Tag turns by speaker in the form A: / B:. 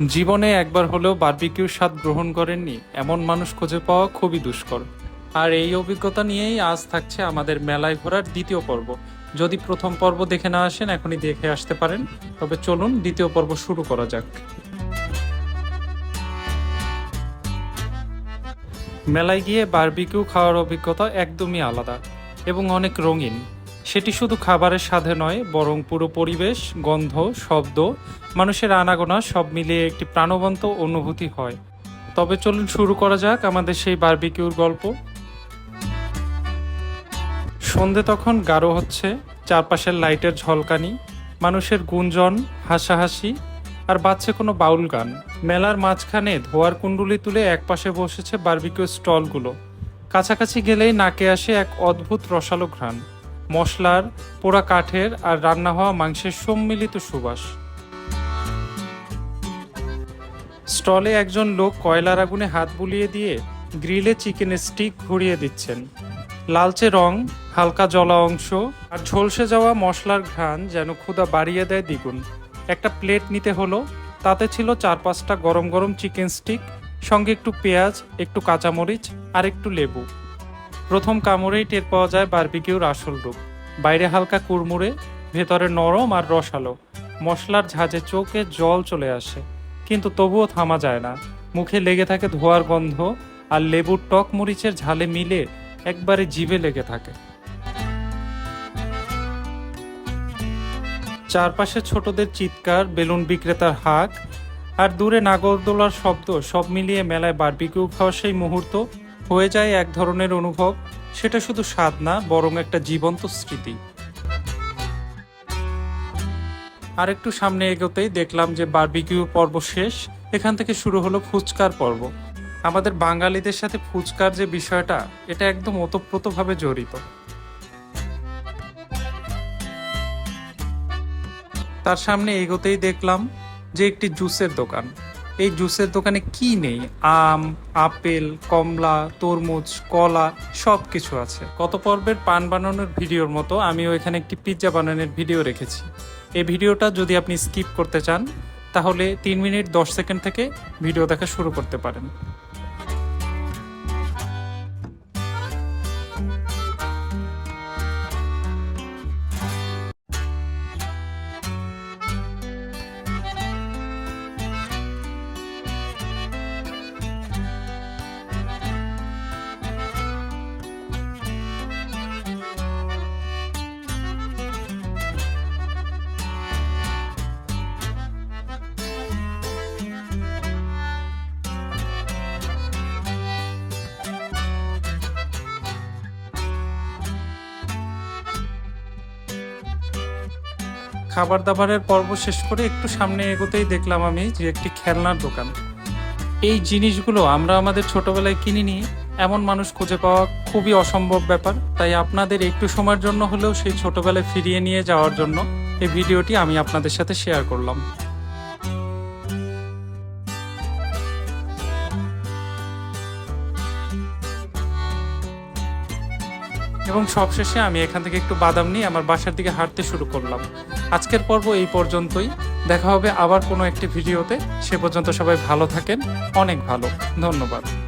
A: জীবনে একবার হলেও বারবিকিউর স্বাদ গ্রহণ করেননি, এমন মানুষ খুঁজে পাওয়া খুবই দুষ্কর। আর এই অভিজ্ঞতা নিয়েই আজ থাকছে আমাদের মেলায় ঘোরার দ্বিতীয় পর্ব। যদি প্রথম পর্ব দেখে না আসেন, এখনই দেখে আসতে পারেন। তবে চলুন দ্বিতীয় পর্ব শুরু করা যাক। মেলায় গিয়ে বার্বিকিউ খাওয়ার অভিজ্ঞতা একদমই আলাদা এবং অনেক রঙিন। সেটি শুধু খাবারের স্বাদে নয়, বরং পুরো পরিবেশ, গন্ধ, শব্দ, মানুষের আনাগোনা সব মিলিয়ে একটি প্রাণবন্ত অনুভূতি হয়। তবে চলুন শুরু করা যাক আমাদের সেই বার্বিকিউর গল্প। সন্ধে তখন গাঢ় হচ্ছে, চারপাশের লাইটের ঝলকানি, মানুষের গুঞ্জন, হাসাহাসি, আর বাজছে কোনো বাউল গান। মেলার মাঝখানে ধোয়ার কুণ্ডুলি তুলে একপাশে বসেছে বারবিকিউ স্টলগুলো। কাছাকাছি গেলেই নাকে আসে এক অদ্ভুত রসালো ঘ্রাণ। মশলার পোড়া কাঠের আর রান্না হওয়া মাংসের সম্মিলিত সুবাস। স্টলে একজন লোক কয়লার আগুনে হাত বুলিয়ে দিয়ে গ্রিলে চিকেন স্টিক ঘুরিয়ে দিচ্ছেন। লালচে রং, হালকা জলা অংশ আর ঝলসে যাওয়া মশলার ঘ্রাণ যেন ক্ষুদা বাড়িয়ে দেয় দ্বিগুণ। একটা প্লেট নিতে হলো, তাতে ছিল চার পাঁচটা গরম গরম চিকেন স্টিক, সঙ্গে একটু পেঁয়াজ, একটু কাঁচামরিচ আর একটু লেবু। প্রথম কামড়েই টের পাওয়া যায় বারবিকিউর আসল রূপ। বাইরে হালকা কুড়মুড়ে, ভেতরে নরম আর রসালো। মশলার ঝাঁজে চোখে জল চলে আসে, কিন্তু তবুও থামা যায় না। মুখে লেগে থাকে ধোয়ার গন্ধ আর লেবুর টক মরিচের ঝালে মিলে একবারে জিভে লেগে থাকে। চারপাশে ছোটদের চিৎকার, বেলুন বিক্রেতার হাক আর দূরে নাগরদোলার শব্দ সব মিলিয়ে মেলায় বারবিকিউ খাওয়ার সেই মুহূর্ত হয়ে যায় এক ধরনের অনুভব, সেটা শুধু স্বাদ না, বরং একটা জীবন্ত স্মৃতি। আর একটু সামনে এগোতেই দেখলাম যে বারবিকিউ পর্ব শেষ, এখান থেকে শুরু হলো ফুচকার পর্ব। আমাদের বাঙালিদের সাথে ফুচকার যে বিষয়টা, এটা একদম ওতপ্রোতভাবে জড়িত। তার সামনে এগোতেই দেখলাম যে একটি জুসের দোকান। এই জুসের দোকানে কি নেই? আম, আপেল, কমলা, তরমুজ, কলা সব কিছু আছে। কত পর্বের পান বানানোর ভিডিওর মতো আমিও এখানে একটি পিৎজা বানানোর ভিডিও রেখেছি। এই ভিডিওটা যদি আপনি স্কিপ করতে চান, তাহলে তিন মিনিট দশ সেকেন্ড থেকে ভিডিও দেখা শুরু করতে পারেন। খাবার দাবারের পর্ব শেষ করে একটু সামনে এগোতেই দেখলাম আমি যে একটি খেলনার দোকান। এই জিনিসগুলো আমরা আমাদের ছোটবেলায় কিনিনি, এমন মানুষ খুঁজে পাওয়া খুবই অসম্ভব ব্যাপার। তাই আপনাদের একটু সময়ের জন্য হলেও সেই ছোটবেলায় ফিরিয়ে নিয়ে যাওয়ার জন্য এই ভিডিওটি আমি আপনাদের সাথে শেয়ার করলাম। এবং সবশেষে আমি এখান থেকে একটু বাদাম নিয়ে আমার বাসার দিকে হাঁটতে শুরু করলাম। আজকের পর্ব এই পর্যন্তই। দেখা হবে আবার কোনো একটি ভিডিওতে। সে পর্যন্ত সবাই ভালো থাকেন। অনেক ভালো। ধন্যবাদ।